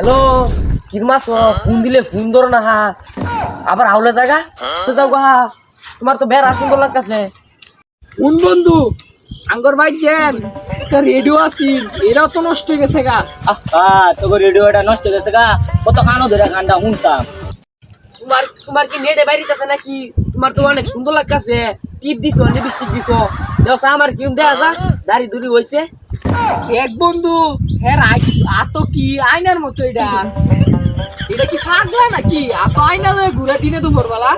Hello কিরমাস phone দিলে phone ধরো না হা আবার হাওলে জায়গা? তো যাও গা তোমার তো বেড়া সুন্দর লাগতেছে। কোন বন্ধু আঙ্গর ভাই যেন একটা রেডিও আসিল এরাও তো নষ্ট হয়ে গেছে গা। আহা তোকে রেডিওটা নষ্ট হয়ে গেছে গা কত কানো ধরে গানটা শুনতাম। তোমার তোমার কি নেটে বাইরিতেছে নাকি? তোমার তো অনেক সুন্দর লাগতেছে। টিপ দিছো লিপস্টিক দিছো। দেও আমার কিরম দেয়া যা দাড়ি দুড়ি হইছে। এক বন্ধু হ্যাঁ আত কি আয়নার মতো এটা? এটা কি পাগলা নাকি? আত আয়না লয়ে ঘুরে দিনে তো ভোরবেলা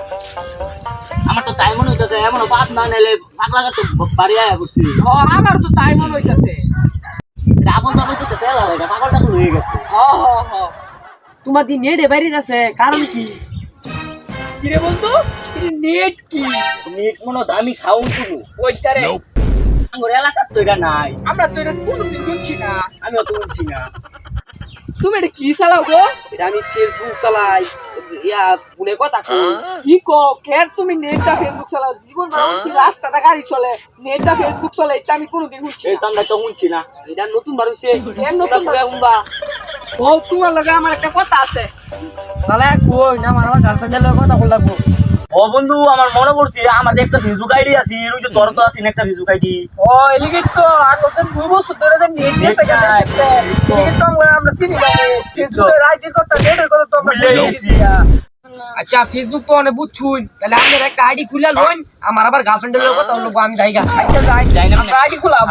আমার তো তাই মনে হইতেছে এমন বাদ না নিলে পাগলা তো বাড়ি আয়া করছি ও আমার তো তাই মনে হইতাছে। ডাবল ডাবল তো সেলা লাগে পাগলটা তো হয়ে গেছে। হ হ হ। তোমার দি নেটে বাইরিতেছে কারণ কি? কিরে বন্ধু? নেট কি? নেট মনে দামি খাউন তুমি। ওইটারে। আমার এলাকার তো এটা নাই। আমরা তো এটা কোনোদিন শুনছি না। আমিও তো না। তুমি এটা কি চালাও গো? এটা আমি ফেসবুক চালাই। ইয়া ফোনে কথা কই। কি কো কেন তুমি নেটটা ফেসবুক চালাও? জীবন মানুষ কি রাস্তাটা গাড়ি চলে? নেটটা ফেসবুক চলে এটা আমি কোনোদিন শুনছি না। এটা আমরা তো শুনছি না। এটা নতুন বার হইছে কেন নতুন বার? শুনবা ও তোমার লগে আমার একটা কথা আছে। চালাই কই না আমার আমার গার্লফ্রেন্ডের লগে কথা বল লাগবো। ও বন্ধু আমার মনে পড়ছে আমার একটা ফেসবুক আইডি আছে ওই যে তোর তো আছিস একটা ফেসবুক আইডি ও এলিগেট তো আর ওদের দুই বছর ধরে যে নেট গেছে Net নাই। এলিগেট তো আমরা আমরা চিনি না ফেসবুকের কথা নেটের কথা তো আমরা আচ্ছা ফেসবুক তো অনেক বুঝছুন তাহলে আপনার একটা আইডি খুলে লোন আমার আবার গার্লফ্রেন্ডের লগে কথা বলব আমি আচ্ছা যাই। যাই না আইডি খোলাম।